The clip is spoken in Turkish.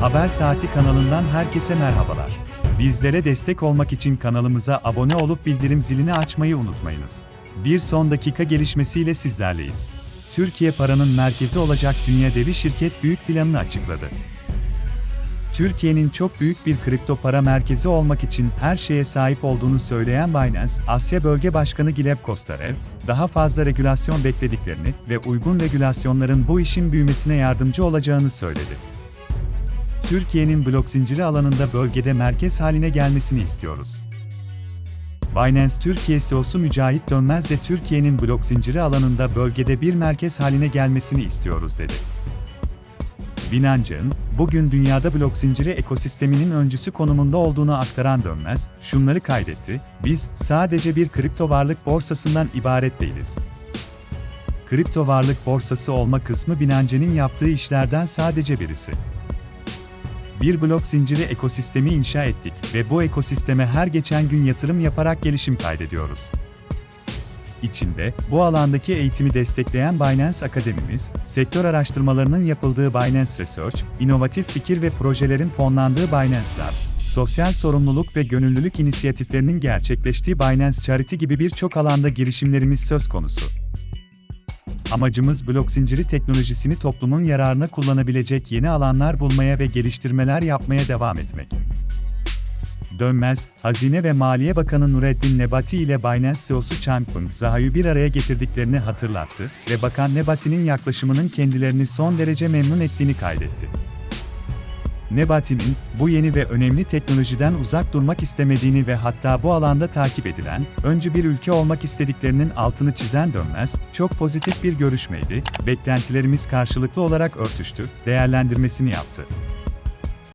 Haber Saati kanalından herkese merhabalar. Bizlere destek olmak için kanalımıza abone olup bildirim zilini açmayı unutmayınız. Bir son dakika gelişmesiyle sizlerleyiz. Türkiye paranın merkezi olacak Dünya Devi şirket büyük planını açıkladı. Türkiye'nin çok büyük bir kripto para merkezi olmak için her şeye sahip olduğunu söyleyen Binance, Asya Bölge Başkanı Gleb Kostarev, daha fazla regülasyon beklediklerini ve uygun regülasyonların bu işin büyümesine yardımcı olacağını söyledi. Türkiye'nin blok zinciri alanında bölgede merkez haline gelmesini istiyoruz. Binance Türkiye CEO'su Mücahit Dönmez de Türkiye'nin blok zinciri alanında bölgede bir merkez haline gelmesini istiyoruz dedi. Binance'ın, bugün dünyada blok zinciri ekosisteminin öncüsü konumunda olduğunu aktaran Dönmez, şunları kaydetti, biz sadece bir kripto varlık borsasından ibaret değiliz. Kripto varlık borsası olma kısmı Binance'nin yaptığı işlerden sadece birisi. Bir blok zinciri ekosistemi inşa ettik ve bu ekosisteme her geçen gün yatırım yaparak gelişim kaydediyoruz. İçinde, bu alandaki eğitimi destekleyen Binance Akademimiz, sektör araştırmalarının yapıldığı Binance Research, inovatif fikir ve projelerin fonlandığı Binance Labs, sosyal sorumluluk ve gönüllülük inisiyatiflerinin gerçekleştiği Binance Charity gibi birçok alanda girişimlerimiz söz konusu. Amacımız blok zinciri teknolojisini toplumun yararına kullanabilecek yeni alanlar bulmaya ve geliştirmeler yapmaya devam etmek. Dönmez, Hazine ve Maliye Bakanı Nureddin Nebati ile Binance CEO'su Changpeng Zha'yı bir araya getirdiklerini hatırlattı ve Bakan Nebati'nin yaklaşımının kendilerini son derece memnun ettiğini kaydetti. Nebati'nin, bu yeni ve önemli teknolojiden uzak durmak istemediğini ve hatta bu alanda takip edilen, öncü bir ülke olmak istediklerinin altını çizen Dönmez, çok pozitif bir görüşmeydi, beklentilerimiz karşılıklı olarak örtüştü, değerlendirmesini yaptı.